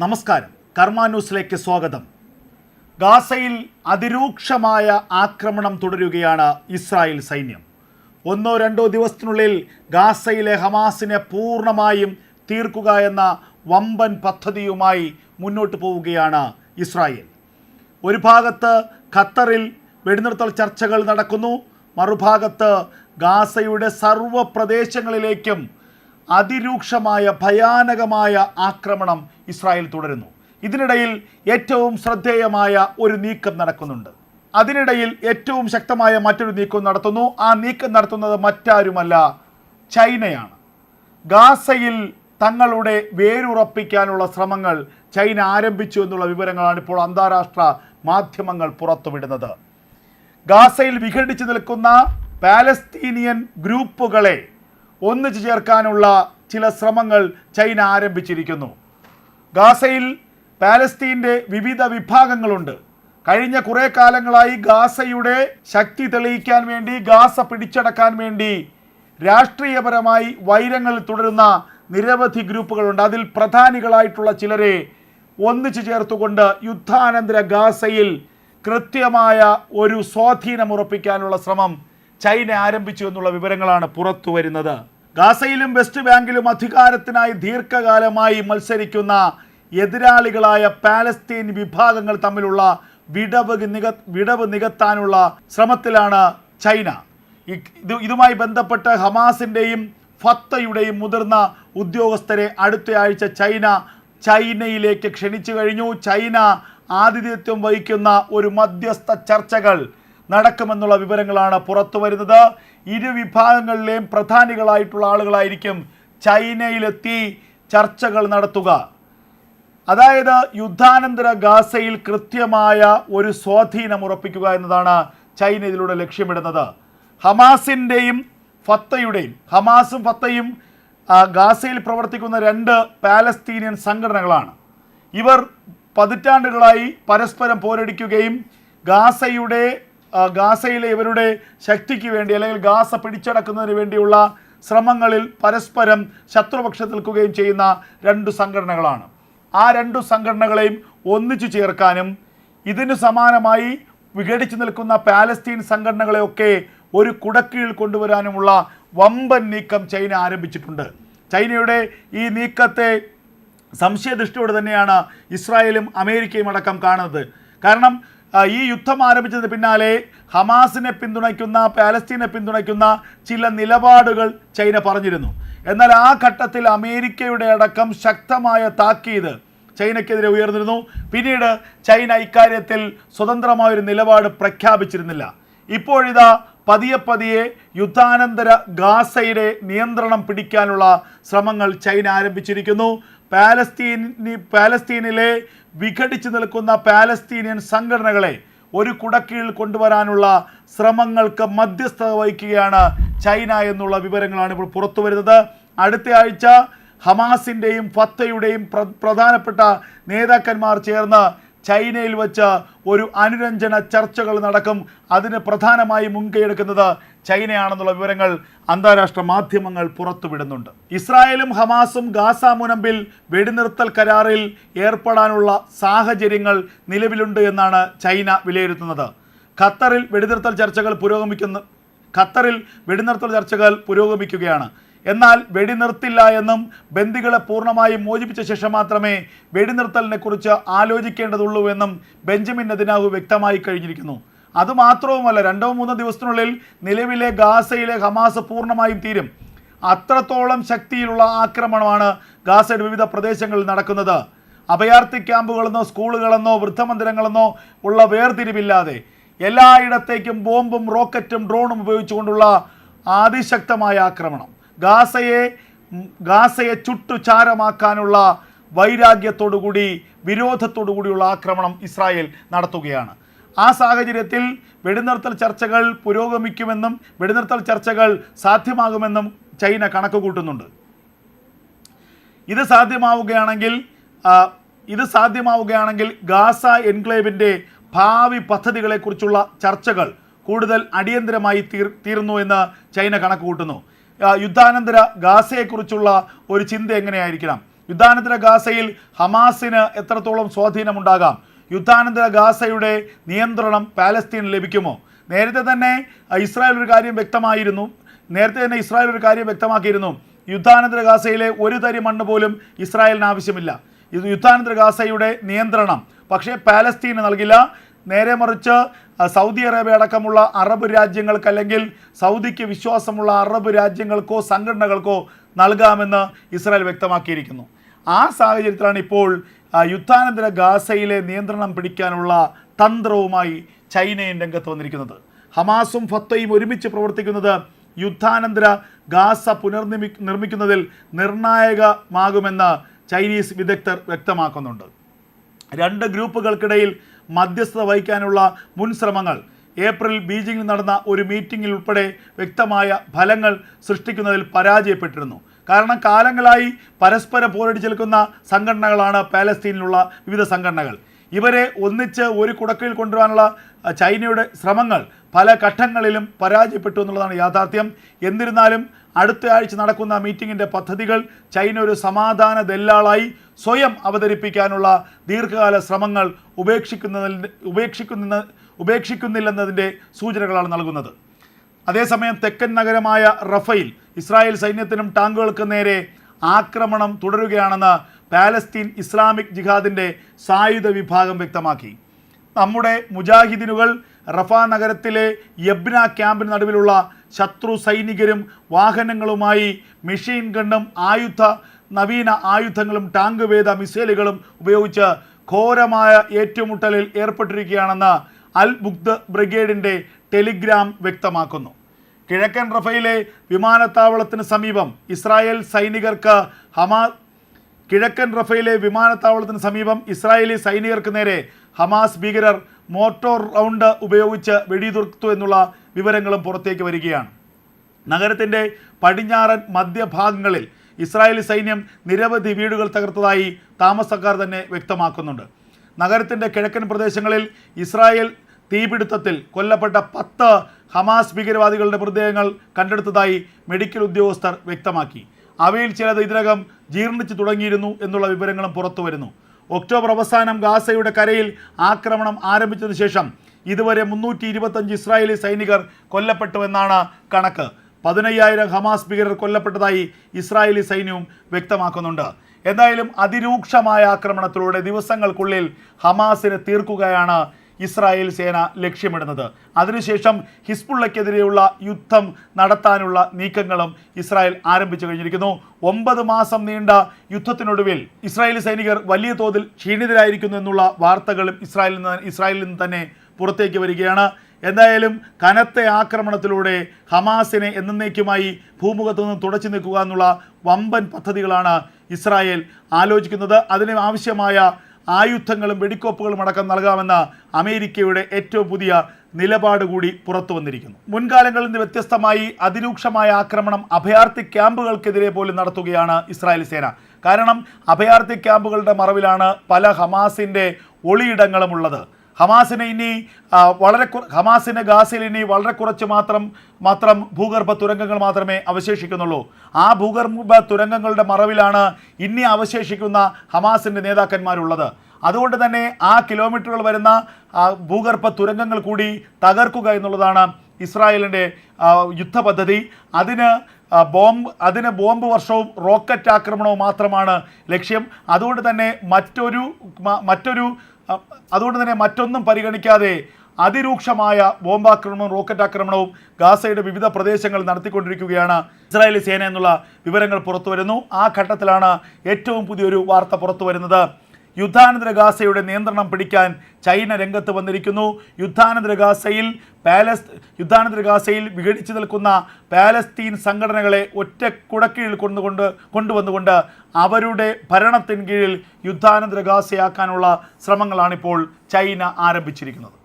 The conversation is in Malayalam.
നമസ്കാരം. കർമ്മ ന്യൂസിലേക്ക് സ്വാഗതം. ഗാസയിൽ അതിരൂക്ഷമായ ആക്രമണം തുടരുകയാണ് ഇസ്രായേൽ സൈന്യം. ഒന്നോ രണ്ടോ ദിവസത്തിനുള്ളിൽ ഗാസയിലെ ഹമാസിനെ പൂർണമായും തീർക്കുക എന്ന വമ്പൻ പദ്ധതിയുമായി മുന്നോട്ട് പോവുകയാണ് ഇസ്രായേൽ. ഒരു ഭാഗത്ത് ഖത്തറിൽ വെടിനിർത്തൽ ചർച്ചകൾ നടക്കുന്നു. മറുഭാഗത്ത് ഗാസയുടെ സർവ പ്രദേശങ്ങളിലേക്കും അതിരൂക്ഷമായ ഭയാനകമായ ആക്രമണം ഇസ്രായേൽ തുടരുന്നു. ഇതിനിടയിൽ ഏറ്റവും ശ്രദ്ധേയമായ ഒരു നീക്കം നടക്കുന്നുണ്ട്. അതിനിടയിൽ ഏറ്റവും ശക്തമായ മറ്റൊരു നീക്കം നടത്തുന്നു. ആ നീക്കം നടത്തുന്നത് മറ്റാരുമല്ല ചൈനയാണ്. ഗാസയിൽ തങ്ങളുടെ വേരുറപ്പിക്കാനുള്ള ശ്രമങ്ങൾ ചൈന ആരംഭിച്ചു എന്നുള്ള വിവരങ്ങളാണ് ഇപ്പോൾ അന്താരാഷ്ട്ര മാധ്യമങ്ങൾ പുറത്തുവിടുന്നത്. ഗാസയിൽ വിഘടിച്ചു നിൽക്കുന്ന പാലസ്തീനിയൻ ഗ്രൂപ്പുകളെ ഒന്നിച്ചു ചേർക്കാനുള്ള ചില ശ്രമങ്ങൾ ചൈന ആരംഭിച്ചിരിക്കുന്നു. ഗാസയിൽ പാലസ്തീന്റെ വിവിധ വിഭാഗങ്ങളുണ്ട്. കഴിഞ്ഞ കുറേ കാലങ്ങളായി ഗാസയുടെ ശക്തി തെളിയിക്കാൻ വേണ്ടി ഗാസ പിടിച്ചടക്കാൻ വേണ്ടി രാഷ്ട്രീയപരമായി വൈരങ്ങൾ തുടരുന്ന നിരവധി ഗ്രൂപ്പുകളുണ്ട്. അതിൽ പ്രധാനികളായിട്ടുള്ള ചിലരെ ഒന്നിച്ചു ചേർത്തുകൊണ്ട് യുദ്ധാനന്തര ഗാസയിൽ കൃത്യമായ ഒരു സ്വാധീനം ഉറപ്പിക്കാനുള്ള ശ്രമം ചൈന ആരംഭിച്ചു എന്നുള്ള വിവരങ്ങളാണ് പുറത്തു വരുന്നത് ഗാസയിലും വെസ്റ്റ് ബാങ്കിലും അധികാരത്തിനായി ദീർഘകാലമായി മത്സരിക്കുന്ന എതിരാളികളായ പാലസ്തീൻ വിഭാഗങ്ങൾ തമ്മിലുള്ള വിടവ് നിക വിടവ് നികത്താനുള്ള ശ്രമത്തിലാണ് ചൈന. ഇത് ഇതുമായി ബന്ധപ്പെട്ട് ഹമാസിന്റെയും ഫത്തയുടെയും മുതിർന്ന ഉദ്യോഗസ്ഥരെ അടുത്തയാഴ്ച ചൈന ചൈനയിലേക്ക് ക്ഷണിച്ചു കഴിഞ്ഞു. ചൈന ആതിഥ്യത്വം വഹിക്കുന്ന ഒരു മധ്യസ്ഥ ചർച്ചകൾ നടക്കുമെന്നുള്ള വിവരങ്ങളാണ് പുറത്തു വരുന്നത്. ഇരു വിഭാഗങ്ങളിലെയും പ്രധാനികളായിട്ടുള്ള ആളുകളായിരിക്കും ചൈനയിലെത്തി ചർച്ചകൾ നടത്തുക. അതായത് യുദ്ധാനന്തര ഗാസയിൽ കൃത്യമായ ഒരു സ്വാധീനം ഉറപ്പിക്കുക എന്നതാണ് ചൈന ഇതിലൂടെ ലക്ഷ്യമിടുന്നത്. ഹമാസിന്റെയും ഫത്തയുടെയും ഹമാസും ഫത്തയും ഗാസയിൽ പ്രവർത്തിക്കുന്ന രണ്ട് പാലസ്തീനിയൻ സംഘടനകളാണ്. ഇവർ പതിറ്റാണ്ടുകളായി പരസ്പരം പോരടിക്കുകയും ഗാസയുടെ ഗാസയിലെ ഇവരുടെ ശക്തിക്ക് വേണ്ടി അല്ലെങ്കിൽ ഗാസ പിടിച്ചടക്കുന്നതിന് വേണ്ടിയുള്ള ശ്രമങ്ങളിൽ പരസ്പരം ശത്രുപക്ഷത്ത് നിൽക്കുകയും ചെയ്യുന്ന രണ്ട് സംഘടനകളാണ്. ആ രണ്ടു സംഘടനകളെയും ഒന്നിച്ചു ചേർക്കാനും ഇതിനു സമാനമായി വിഘടിച്ചു നിൽക്കുന്ന പാലസ്തീൻ സംഘടനകളെയൊക്കെ ഒരു കുടക്കീഴിൽ കൊണ്ടുവരാനുമുള്ള വമ്പൻ നീക്കം ചൈന ആരംഭിച്ചിട്ടുണ്ട്. ചൈനയുടെ ഈ നീക്കത്തെ സംശയദൃഷ്ടിയോടെ തന്നെയാണ് ഇസ്രായേലും അമേരിക്കയും അടക്കം കാണുന്നത്. കാരണം ഈ യുദ്ധം ആരംഭിച്ചതിന് പിന്നാലെ ഹമാസിനെ പിന്തുണയ്ക്കുന്ന പാലസ്തീനെ പിന്തുണയ്ക്കുന്ന ചില നിലപാടുകൾ ചൈന പറഞ്ഞിരുന്നു. എന്നാൽ ആ ഘട്ടത്തിൽ അമേരിക്കയുടെ അടക്കം ശക്തമായ താക്കീത് ചൈനയ്ക്കെതിരെ ഉയർന്നിരുന്നു. പിന്നീട് ചൈന ഇക്കാര്യത്തിൽ സ്വതന്ത്രമായൊരു നിലപാട് പ്രഖ്യാപിച്ചിരുന്നില്ല. ഇപ്പോഴിതാ പതിയെ പതിയെ യുദ്ധാനന്തര ഗാസയുടെ നിയന്ത്രണം പിടിക്കാനുള്ള ശ്രമങ്ങൾ ചൈന ആരംഭിച്ചിരിക്കുന്നു. പാലസ്തീനി പാലസ്തീനിലെ വിഘടിച്ചു നിൽക്കുന്ന പാലസ്തീനിയൻ സംഘടനകളെ ഒരു കുടക്കീഴിൽ കൊണ്ടുവരാനുള്ള ശ്രമങ്ങൾക്ക് മധ്യസ്ഥത വഹിക്കുകയാണ് ചൈന എന്നുള്ള വിവരങ്ങളാണ് ഇപ്പോൾ പുറത്തു വരുന്നത്. അടുത്ത ആഴ്ച ഹമാസിന്റെയും ഫത്തയുടെയും പ്ര- പ്രധാനപ്പെട്ട നേതാക്കന്മാർ ചേർന്ന് ചൈനയിൽ വെച്ച് ഒരു അനുരഞ്ജന ചർച്ചകൾ നടക്കും. അതിന് പ്രധാനമായി മുൻകൈയെടുക്കുന്നത് ചൈനയാണെന്നുള്ള വിവരങ്ങൾ അന്താരാഷ്ട്ര മാധ്യമങ്ങൾ പുറത്തുവിടുന്നുണ്ട്. ഇസ്രായേലും ഹമാസും ഗാസ മുനമ്പിൽ വെടിനിർത്തൽ കരാറിൽ ഏർപ്പെടാനുള്ള സാഹചര്യങ്ങൾ നിലവിലുണ്ട് എന്നാണ് ചൈന വിലയിരുത്തുന്നത്. ഖത്തറിൽ വെടിനിർത്തൽ ചർച്ചകൾ പുരോഗമിക്കുന്ന ഖത്തറിൽ വെടിനിർത്തൽ ചർച്ചകൾ പുരോഗമിക്കുകയാണ്. എന്നാൽ വെടിനിർത്തില്ല എന്നും ബന്ദികളെ പൂർണമായും മോചിപ്പിച്ച ശേഷം മാത്രമേ വെടിനിർത്തലിനെ കുറിച്ച് ആലോചിക്കേണ്ടതുള്ളൂ എന്നും ബെഞ്ചമിൻ നെതിനാഹു വ്യക്തമായി കഴിഞ്ഞിരിക്കുന്നു. അതുമാത്രവുമല്ല രണ്ടോ മൂന്നോ ദിവസത്തിനുള്ളിൽ നിലവിലെ ഗാസയിലെ ഹമാസ് പൂർണമായും തീരും. അത്രത്തോളം ശക്തിയിലുള്ള ആക്രമണമാണ് ഗാസയുടെ വിവിധ പ്രദേശങ്ങളിൽ നടക്കുന്നത്. അഭയാർത്ഥി ക്യാമ്പുകളെന്നോ സ്കൂളുകളെന്നോ വൃദ്ധമന്ദിരങ്ങളെന്നോ ഉള്ള വേർതിരിവില്ലാതെ എല്ലായിടത്തേക്കും ബോംബും റോക്കറ്റും ഡ്രോണും ഉപയോഗിച്ചുകൊണ്ടുള്ള അതിശക്തമായ ആക്രമണം. ഗാസയെ ഗാസയെ ചുട്ടുചാരമാക്കാനുള്ള വൈരാഗ്യത്തോടുകൂടി വിരോധത്തോടുകൂടിയുള്ള ആക്രമണം ഇസ്രായേൽ നടത്തുകയാണ്. ആ സാഹചര്യത്തിൽ വെടിനിർത്തൽ ചർച്ചകൾ പുരോഗമിക്കുമെന്നും വെടിനിർത്തൽ ചർച്ചകൾ സാധ്യമാകുമെന്നും ചൈന കണക്ക് കൂട്ടുന്നുണ്ട് ഇത് സാധ്യമാവുകയാണെങ്കിൽ ഇത് സാധ്യമാവുകയാണെങ്കിൽ ഗാസ എൻക്ലേവിന്റെ ഭാവി പദ്ധതികളെക്കുറിച്ചുള്ള ചർച്ചകൾ കൂടുതൽ അടിയന്തരമായി തീർ തീർന്നു എന്ന് ചൈന കണക്ക് കൂട്ടുന്നു യുദ്ധാനന്തര ഗാസയെക്കുറിച്ചുള്ള ഒരു ചിന്ത എങ്ങനെയായിരിക്കണം? യുദ്ധാനന്തര ഗാസയിൽ ഹമാസിന് എത്രത്തോളം സ്വാധീനമുണ്ടാകാം? യുദ്ധാനന്തര ഗാസയുടെ നിയന്ത്രണം പാലസ്തീന് ലഭിക്കുമോ? നേരത്തെ തന്നെ ഇസ്രായേൽ ഒരു കാര്യം വ്യക്തമായിരുന്നു. നേരത്തെ തന്നെ ഇസ്രായേൽ ഒരു കാര്യം വ്യക്തമാക്കിയിരുന്നു. യുദ്ധാനന്തര ഗാസയിലെ ഒരു തരി മണ്ണ് പോലും ഇസ്രായേലിന് ആവശ്യമില്ല. ഇത് യുദ്ധാനന്തര ഗാസയുടെ നിയന്ത്രണം. പക്ഷേ പാലസ്തീന് നൽകില്ല. നേരെ മറിച്ച് സൗദി അറേബ്യ അടക്കമുള്ള അറബ് രാജ്യങ്ങൾക്ക് അല്ലെങ്കിൽ സൗദിക്ക് വിശ്വാസമുള്ള അറബ് രാജ്യങ്ങൾക്കോ സംഘടനകൾക്കോ നൽകാമെന്ന് ഇസ്രായേൽ വ്യക്തമാക്കിയിരിക്കുന്നു. ആ സാഹചര്യത്തിലാണ് ഇപ്പോൾ യുദ്ധാനന്തര ഗാസയിലെ നിയന്ത്രണം പിടിക്കാനുള്ള തന്ത്രവുമായി ചൈനയും രംഗത്ത് വന്നിരിക്കുന്നത്. ഹമാസും ഫത്തയും ഒരുമിച്ച് പ്രവർത്തിക്കുന്നത് യുദ്ധാനന്തര ഗാസ പുനർനിർമ്മി നിർമ്മിക്കുന്നതിൽ നിർണായകമാകുമെന്ന് ചൈനീസ് വിദഗ്ധർ വ്യക്തമാക്കുന്നുണ്ട്. രണ്ട് ഗ്രൂപ്പുകൾക്കിടയിൽ മധ്യസ്ഥത വഹിക്കാനുള്ള മുൻ ശ്രമങ്ങൾ ഏപ്രിൽ ബീജിംഗിൽ നടന്ന ഒരു മീറ്റിംഗിൽ ഉൾപ്പെടെ വ്യക്തമായ ഫലങ്ങൾ സൃഷ്ടിക്കുന്നതിൽ പരാജയപ്പെട്ടിരുന്നു. കാരണം കാലങ്ങളായി പരസ്പരം പോരടി നിൽക്കുന്ന സംഘടനകളാണ് പാലസ്തീനിലുള്ള വിവിധ സംഘടനകൾ. ഇവരെ ഒന്നിച്ച് ഒരു കുടക്കീഴിൽ കൊണ്ടുവരാനുള്ള ചൈനയുടെ ശ്രമങ്ങൾ പല ഘട്ടങ്ങളിലും പരാജയപ്പെട്ടു എന്നുള്ളതാണ് യാഥാർത്ഥ്യം. എന്നിരുന്നാലും അടുത്ത ആഴ്ച നടക്കുന്ന മീറ്റിംഗിന്റെ പദ്ധതികൾ ചൈന ഒരു സമാധാന ദല്ലാളായി സ്വയം അവതരിപ്പിക്കാനുള്ള ദീർഘകാല ശ്രമങ്ങൾ ഉപേക്ഷിക്കുന്നതിൽ ഉപേക്ഷിക്കുന്ന ഉപേക്ഷിക്കുന്നില്ലെന്നതിന്റെ സൂചനകളാണ് നൽകുന്നത്. അതേസമയം തെക്കൻ നഗരമായ റഫയിൽ ഇസ്രായേൽ സൈന്യത്തിനും ടാങ്കുകൾക്ക് നേരെ ആക്രമണം തുടരുകയാണെന്ന് പാലസ്തീൻ ഇസ്ലാമിക് ജിഹാദിന്റെ സായുധ വിഭാഗം വ്യക്തമാക്കി. നമ്മുടെ മുജാഹിദിനുകൾ റഫ നഗരത്തിലെ യബ്ന ക്യാമ്പിന് നടുവിലുള്ള ശത്രു സൈനികരും വാഹനങ്ങളുമായി മെഷീൻ ഗണ്ണും ആയുധ നവീന ആയുധങ്ങളും ടാങ്ക് വേദ മിസൈലുകളും ഉപയോഗിച്ച് ഘോരമായ ഏറ്റുമുട്ടലിൽ ഏർപ്പെട്ടിരിക്കുകയാണെന്ന് അൽ ബുഗ്ദ് ബ്രിഗേഡിന്റെ ടെലിഗ്രാം വ്യക്തമാക്കുന്നു. കിഴക്കൻ റഫയിലെ വിമാനത്താവളത്തിന് സമീപം ഇസ്രായേൽ സൈനികർക്ക് ഹമാ കിഴക്കൻ റഫയിലെ വിമാനത്താവളത്തിന് സമീപം ഇസ്രായേലി സൈനികർക്ക് നേരെ ഹമാസ് ഭീകരർ മോട്ടോർ റൗണ്ട് ഉപയോഗിച്ച് വെടിയുതിർത്തു എന്നുള്ള വിവരങ്ങളും പുറത്തേക്ക് വരികയാണ്. നഗരത്തിന്റെ പടിഞ്ഞാറൻ മധ്യഭാഗങ്ങളിൽ ഇസ്രായേലി സൈന്യം നിരവധി വീടുകൾ തകർത്തതായി താമസക്കാർ തന്നെ വ്യക്തമാക്കുന്നുണ്ട്. നഗരത്തിന്റെ കിഴക്കൻ പ്രദേശങ്ങളിൽ ഇസ്രായേൽ തീപിടുത്തത്തിൽ കൊല്ലപ്പെട്ട പത്ത് ഹമാസ് ഭീകരവാദികളുടെ മൃതദേഹങ്ങൾ കണ്ടെടുത്തതായി മെഡിക്കൽ ഉദ്യോഗസ്ഥർ വ്യക്തമാക്കി. അവയിൽ ചിലത് ഇതിനകം ജീർണിച്ചു തുടങ്ങിയിരുന്നു എന്നുള്ള വിവരങ്ങളും പുറത്തു വരുന്നു. ഒക്ടോബർ അവസാനം ഗാസയുടെ കരയിൽ ആക്രമണം ആരംഭിച്ചതിന് ശേഷം ഇതുവരെ മുന്നൂറ്റി ഇരുപത്തഞ്ച് ഇസ്രായേലി സൈനികർ കൊല്ലപ്പെട്ടുവെന്നാണ് കണക്ക്. പതിനയ്യായിരം ഹമാസ് ഭീകരർ കൊല്ലപ്പെട്ടതായി ഇസ്രായേലി സൈന്യവും വ്യക്തമാക്കുന്നുണ്ട്. എന്തായാലും അതിരൂക്ഷമായ ആക്രമണത്തിലൂടെ ദിവസങ്ങൾക്കുള്ളിൽ ഹമാസിനെ തീർക്കുകയാണ് ഇസ്രായേൽ സേന ലക്ഷ്യമിടുന്നത്. അതിനുശേഷം ഹിസ്ബുള്ളയ്ക്കെതിരെയുള്ള യുദ്ധം നടത്താനുള്ള നീക്കങ്ങളും ഇസ്രായേൽ ആരംഭിച്ചു കഴിഞ്ഞിരിക്കുന്നു. ഒമ്പത് മാസം നീണ്ട യുദ്ധത്തിനൊടുവിൽ ഇസ്രായേൽ സൈനികർ വലിയ തോതിൽ ക്ഷീണിതരായിരിക്കുന്നു എന്നുള്ള വാർത്തകളും ഇസ്രായേലിൽ നിന്ന് ഇസ്രായേലിൽ നിന്ന് തന്നെ പുറത്തേക്ക് വരികയാണ്. എന്തായാലും കനത്ത ആക്രമണത്തിലൂടെ ഹമാസിനെ എന്നേക്കുമായി ഭൂമുഖത്തു നിന്ന് തുടച്ചു നിൽക്കുക എന്നുള്ള വമ്പൻ പദ്ധതികളാണ് ഇസ്രായേൽ ആലോചിക്കുന്നത്. അതിന് ആവശ്യമായ ആയുധങ്ങളും വെടിക്കോപ്പുകളും അടക്കം നൽകാമെന്ന അമേരിക്കയുടെ ഏറ്റവും പുതിയ നിലപാട് കൂടി പുറത്തു വന്നിരിക്കുന്നു. മുൻകാലങ്ങളിൽ നിന്ന് വ്യത്യസ്തമായി അതിരൂക്ഷമായ ആക്രമണം അഭയാർത്ഥി ക്യാമ്പുകൾക്കെതിരെ പോലും നടത്തുകയാണ് ഇസ്രായേൽ സേന. കാരണം അഭയാർത്ഥി ക്യാമ്പുകളുടെ മറവിലാണ് പല ഹമാസിന്റെ ഒളിയിടങ്ങളും ഉള്ളത് ഹമാസിന് ഇനി വളരെ ഹമാസിന് ഗാസയിൽ ഇനി വളരെ കുറച്ച് മാത്രം മാത്രം ഭൂഗർഭ തുരങ്കങ്ങൾ മാത്രമേ അവശേഷിക്കുന്നുള്ളൂ. ആ ഭൂഗർഭ തുരങ്കങ്ങളുടെ മറവിലാണ് ഇനി അവശേഷിക്കുന്ന ഹമാസിന്റെ നേതാക്കന്മാരുള്ളത്. അതുകൊണ്ട് തന്നെ ആ കിലോമീറ്ററുകൾ വരുന്ന ഭൂഗർഭ തുരങ്കങ്ങൾ കൂടി തകർക്കുക എന്നുള്ളതാണ് ഇസ്രായേലിന്റെ യുദ്ധപദ്ധതി. അതിന് ബോംബ് അതിന് ബോംബ് വർഷവും റോക്കറ്റ് ആക്രമണവും മാത്രമാണ് ലക്ഷ്യം. അതുകൊണ്ട് തന്നെ മറ്റൊരു മറ്റൊരു അതുകൊണ്ട് തന്നെ മറ്റൊന്നും പരിഗണിക്കാതെ അതിരൂക്ഷമായ ബോംബാക്രമണവും റോക്കറ്റ് ആക്രമണവും ഗാസയുടെ വിവിധ പ്രദേശങ്ങളിൽ നടത്തിക്കൊണ്ടിരിക്കുകയാണ് ഇസ്രായേലി സേന എന്നുള്ള വിവരങ്ങൾ പുറത്തു വരുന്നു ആ ഘട്ടത്തിലാണ് ഏറ്റവും പുതിയൊരു വാർത്ത പുറത്തു വരുന്നത് യുദ്ധാനന്തര ഗാസയുടെ നിയന്ത്രണം പിടിക്കാൻ ചൈന രംഗത്ത് വന്നിരിക്കുന്നു. യുദ്ധാനന്തര ഗാസയിൽ പാലസ് യുദ്ധാനന്തര ഗാസയിൽ വിഘടിച്ചു നിൽക്കുന്ന പാലസ്തീൻ സംഘടനകളെ ഒറ്റ കുടക്കീഴിൽ കൊണ്ടുകൊണ്ട് കൊണ്ടുവന്നുകൊണ്ട് അവരുടെ ഭരണത്തിൻ കീഴിൽ യുദ്ധാനന്തര ഗാസയാക്കാനുള്ള ശ്രമങ്ങളാണിപ്പോൾ ചൈന ആരംഭിച്ചിരിക്കുന്നത്.